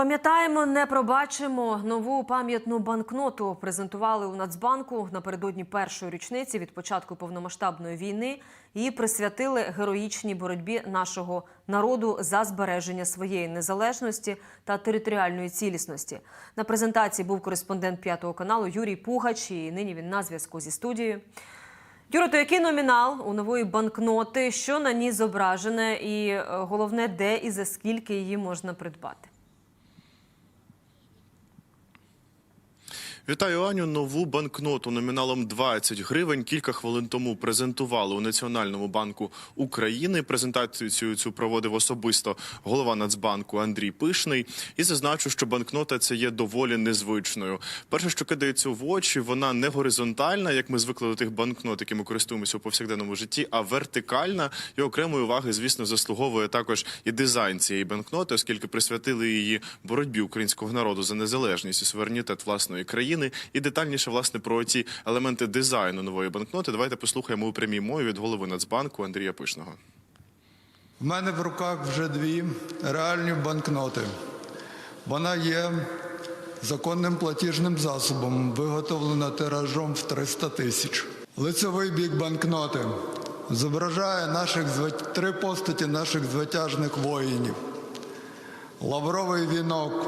Пам'ятаємо, не пробачимо. Нову пам'ятну банкноту презентували у Нацбанку напередодні першої річниці від початку повномасштабної війни. Її присвятили героїчній боротьбі нашого народу за збереження своєї незалежності та територіальної цілісності. На презентації був кореспондент п'ятого каналу Юрій Пугач, і нині він на зв'язку зі студією. Юро, то який номінал у нової банкноти? Що на ній зображене, і е, головне, де і за скільки її можна придбати? Вітаю Аню. Нову банкноту номіналом 20 гривень кілька хвилин тому презентували у Національному банку України. Презентацію цю проводив особисто голова Нацбанку Андрій Пишний. І зазначу, що банкнота ця є доволі незвичною. Перше, що кидається в очі, вона не горизонтальна, як ми звикли до тих банкнот, якими користуємося у повсякденному житті, а вертикальна і окремої уваги, звісно, заслуговує також і дизайн цієї банкноти, оскільки присвятили її боротьбі українського народу за незалежність і суверенітет власної країни. І детальніше власне про ці елементи дизайну нової банкноти. Давайте послухаємо у прямій мові від голови Нацбанку Андрія Пишного. В мене в руках вже дві реальні банкноти. Вона є законним платіжним засобом, виготовлена тиражом в 300 тисяч. Лицевий бік банкноти зображає наших три постаті наших звитяжних воїнів. Лавровий вінок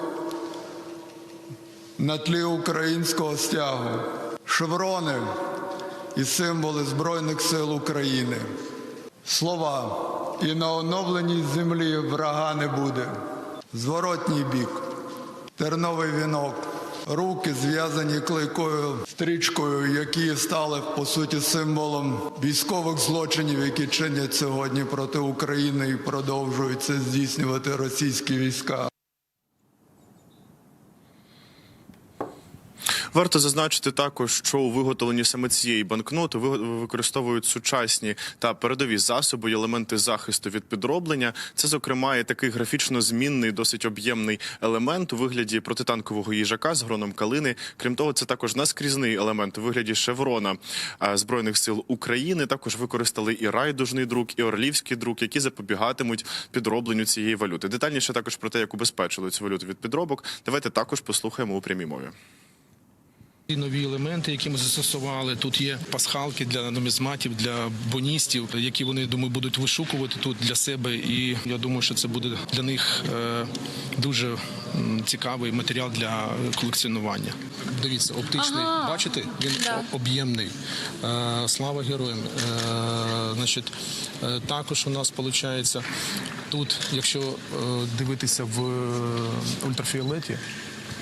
на тлі українського стягу, шеврони і символи Збройних сил України. Слова і на оновленій землі врага не буде. Зворотній бік, терновий вінок, руки зв'язані клейкою стрічкою, які стали по суті символом військових злочинів, які чинять сьогодні проти України і продовжують це здійснювати російські війська. Варто зазначити також, що у виготовленні саме цієї банкноти ви- використовують сучасні та передові засоби і елементи захисту від підроблення. Це, зокрема, і такий графічно змінний, досить об'ємний елемент у вигляді протитанкового їжака з гроном калини. Крім того, це також наскрізний елемент у вигляді шеврона збройних сил України. Також використали і райдужний друк, і орлівський друк, які запобігатимуть підробленню цієї валюти. Детальніше також про те, як убезпечили цю валюту від підробок. Давайте також послухаємо у прямій мові. І нові елементи, які ми застосували. Тут є пасхалки для нумізматів, для боністів, які вони думаю будуть вишукувати тут для себе. І я думаю, що це буде для них е, дуже цікавий матеріал для колекціонування. Дивіться, оптичний, бачите, він об'ємний. Е, слава героям. Е, значить, також у нас виходить тут, якщо дивитися в ультрафіолеті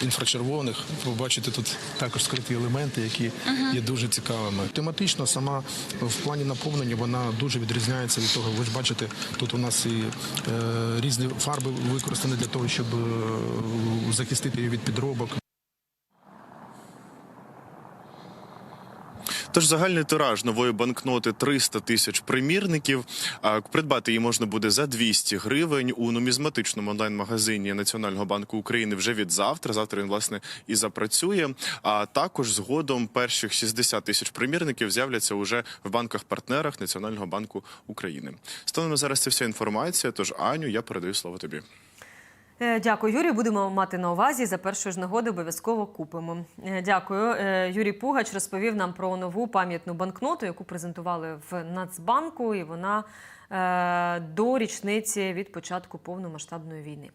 інфрачервоних. Ви бачите тут також скриті елементи, які є дуже цікавими. Тематично сама в плані наповнення вона дуже відрізняється від того. Ви ж бачите, тут у нас і е, різні фарби використані для того, щоб е, захистити її від підробок. Тож загальний тираж нової банкноти 300 тисяч примірників. Придбати її можна буде за 200 гривень у нумізматичному онлайн-магазині Національного банку України вже від завтра. Завтра він власне і запрацює. А також згодом перших 60 тисяч примірників з'являться уже в банках-партнерах Національного банку України. Станом зараз це вся інформація. Тож Аню, я передаю слово тобі. Е, Дякую, Юрій. Будемо мати на увазі. За першої ж нагоди обов'язково купимо. Е, Дякую. Е, Юрій Пугач розповів нам про нову пам'ятну банкноту, яку презентували в Нацбанку, і вона до річниці від початку повномасштабної війни.